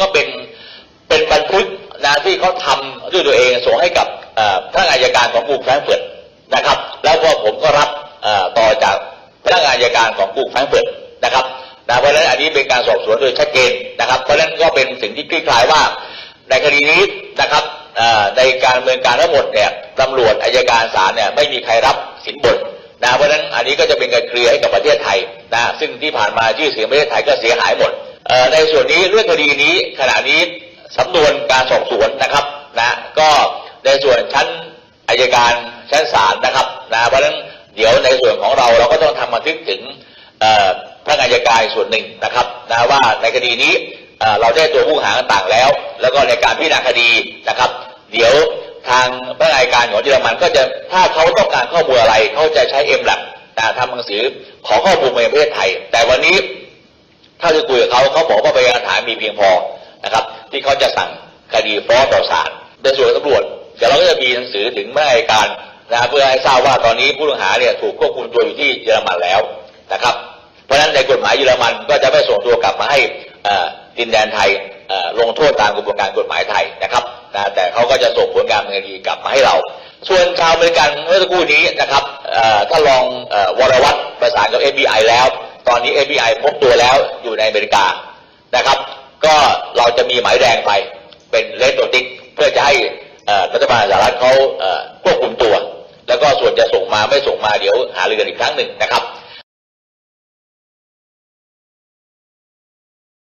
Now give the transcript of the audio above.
ก็เป็นเป็นบันทึกนะที่เขาทำด้วยตัวเองส่งให้กับเอ่อพนักงานอัยการของกรุงแฟรงเฟิร์ตนะครับ แล้วก็ผมก็รับต่อจากพนักงานอัยการของกรุงแฟรงเฟิร์ตนะครับนะเพราะฉะนั้นอันนี้เป็นการสอบสวนโดยชัดเจนนะครับ เพราะฉะนั้นก็เป็นสิ่งที่คลี่คลายว่า ในคดีนี้นะครับในการดำเนินการทั้งหมดเนี่ยตำรวจอายการศาลเนี่ยไม่มีใครรับสินบนนะเพราะฉะนั้นอันนี้ก็จะเป็นการเคลียร์ให้กับประเทศไทยนะซึ่งที่ผ่านมาชื่อเสียงประเทศไทยก็เสียหายหมด ในส่วนนี้เรื่องคดีนี้ขณะนี้สำนวนการสอบสวนนะครับนะก็ในส่วนชั้นอายการชั้นศาลนะครับนะเพราะฉะนั้นเดี๋ยวในส่วนของเราเราก็ต้องทำบันทึกถึงเอ่อพนักงานอัยการส่วนหนึ่งนะครับนะว่าในคดีนี้เราได้ตัวผู้หาต่างแล้ว แล้วก็ในการพิจารณาคดีนะครับ เดี๋ยวทางพนักงานอัยการของเยอรมันก็จะถ้าเขาต้องการข้อมูลอะไรเขาจะใช้เอ็มแลบทำหนังสือขอข้อมูลมาในประเทศไทย แต่วันนี้ ถ้าจะคุยกับเขาเขาบอกว่าพยานฐานมีเพียงพอนะครับ ที่เขาจะสั่งคดีฟ้องต่อศาลในส่วนตำรวจเดี๋ยวเราก็จะมีหนังสือถึงพนักานอัยการนะเพื่อให้ทราบว่าตอนนี้ผู้ต้องหาเนี่ยถูกควบคุมตัวอยู่ที่เยอรมันแล้วนะครับ เพราะฉะนั้นในกฎหมายเยอรมันก็จะไม่ส่งตัวกลับมาให้ดินแดนไทยลงโทษตามกระบวนการกฎหมายไทยนะครับนะแต่เขาก็จะส่งผลการดำเนินคดีกลับมาให้เรา ส่วนชาวอเมริกันเมื่อสักครู่นี้นะครับถ้ารองอวรวัตรประสานกับ FBI แล้ว อนนี้ FBI พบตัวแล้วอยู่ในอเมริกานะครับ ก็เราจะมีหมายแดงไปเป็นเลนโดติกเพื่อจะให้รัฐบาลสหรัฐเขาควบคุมตัว แล้วก็ส่วนจะส่งมาไม่ส่งมาเดี๋ยวหารือกันอีกครั้งหนึ่งนะครับ